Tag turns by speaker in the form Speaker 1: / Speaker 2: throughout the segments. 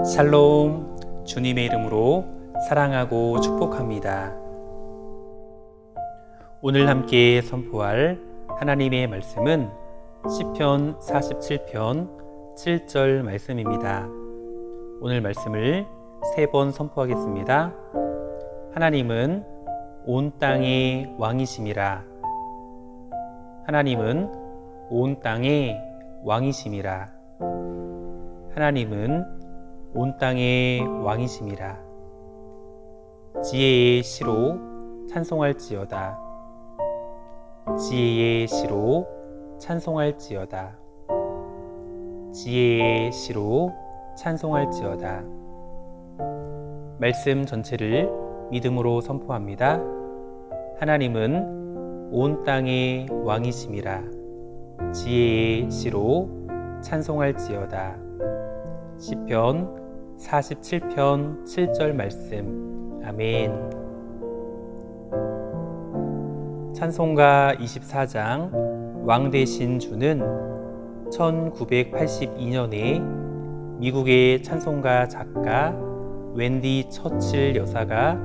Speaker 1: 샬롬 주님의 이름으로 사랑하고 축복합니다. 오늘 함께 선포할 하나님의 말씀은 시편 47편 7절 말씀입니다. 오늘 말씀을 세 번 선포하겠습니다. 하나님은 온 땅의 왕이심이라. 하나님은 온 땅의 왕이심이라. 하나님은 온 땅의 왕이심이라. 지혜의 시로 찬송할지어다. 지혜의 시로 찬송할지어다. 지혜의 시로 찬송할지어다. 말씀 전체를 믿음으로 선포합니다. 하나님은 온 땅의 왕이심이라. 지혜의 시로 찬송할지어다. 시편 47편 7절 말씀. 아멘. 찬송가 24장 왕 대신 주는 1982년에 미국의 찬송가 작가 웬디 처칠 여사가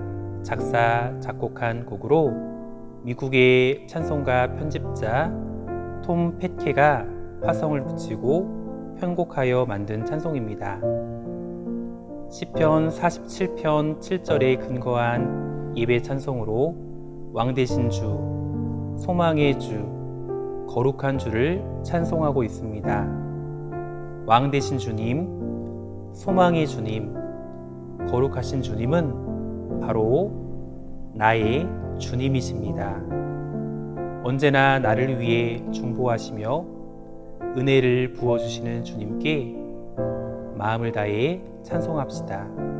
Speaker 1: 작사 작곡한 곡으로 미국의 찬송가 편집자 톰 팻케가 화성을 붙이고 편곡하여 만든 찬송입니다. 시편 47편 7절에 근거한 예배 찬송으로 왕 대신 주, 소망의 주, 거룩한 주를 찬송하고 있습니다. 왕 대신 주님, 소망의 주님, 거룩하신 주님은 바로 나의 주님이십니다. 언제나 나를 위해 중보하시며 은혜를 부어주시는 주님께 마음을 다해 찬송합시다.